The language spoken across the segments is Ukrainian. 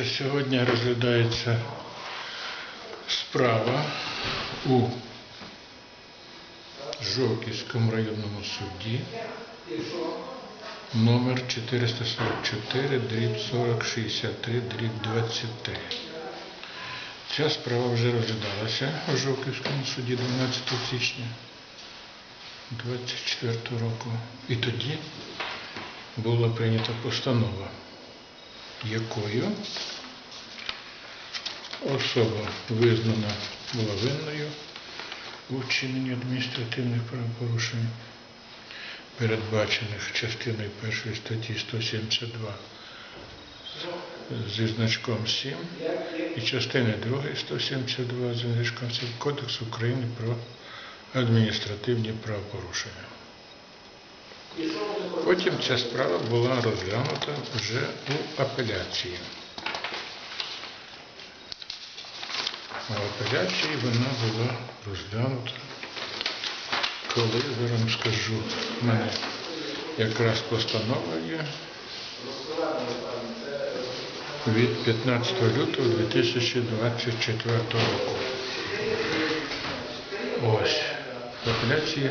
Отже, сьогодні розглядається справа у Жовківському районному суді номер 444, дріб 4063, дріб 23. Ця справа вже розглядалася у Жовківському суді 12 січня 24 року. І тоді була прийнята постанова, якою особа визнана була винною у вчиненні адміністративних правопорушень, передбачених частиною 1 статті 172 зі значком 7 і частини 2 172 зі значком 7 Кодексу України про адміністративні правопорушення. Потім ця справа була розглянута вже у апеляції. А в апеляції вона була розглянута, коли зараз вам скажу, в мене якраз постанова є від 15 лютого 2024 року. Ось. В апеляції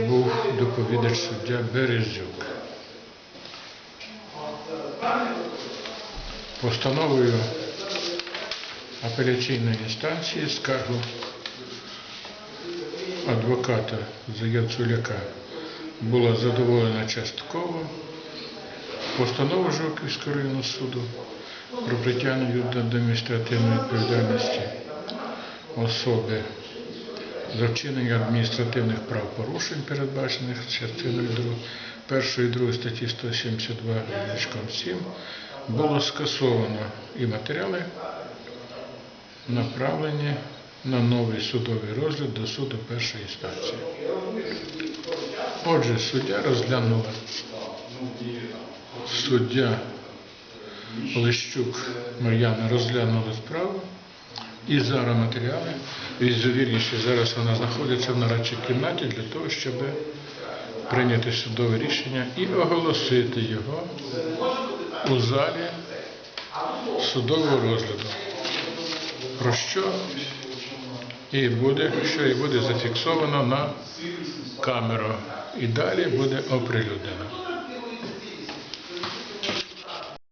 був доповідач суддя Березюк. Постановою апеляційної інстанції скаргу адвоката Заяцуляка була задоволена частково. Постанова Жовківського районного суду про притягнення до адміністративної відповідальності особи за вчинення адміністративних правопорушень, передбачених частиною 2, 1 і 2 статті 172 7, було скасовано і матеріали направлені на новий судовий розгляд до суду першої інстанції. Отже, суддя розглянула суддя Лищук Мар'яна розглянула справу і зараз матеріали, вірніше, зараз вона знаходиться в нарадчій кімнаті для того, щоб прийняти судове рішення і оголосити його у залі судового розгляду. Про що і буде, що і буде зафіксовано на камеру. І далі буде оприлюднено.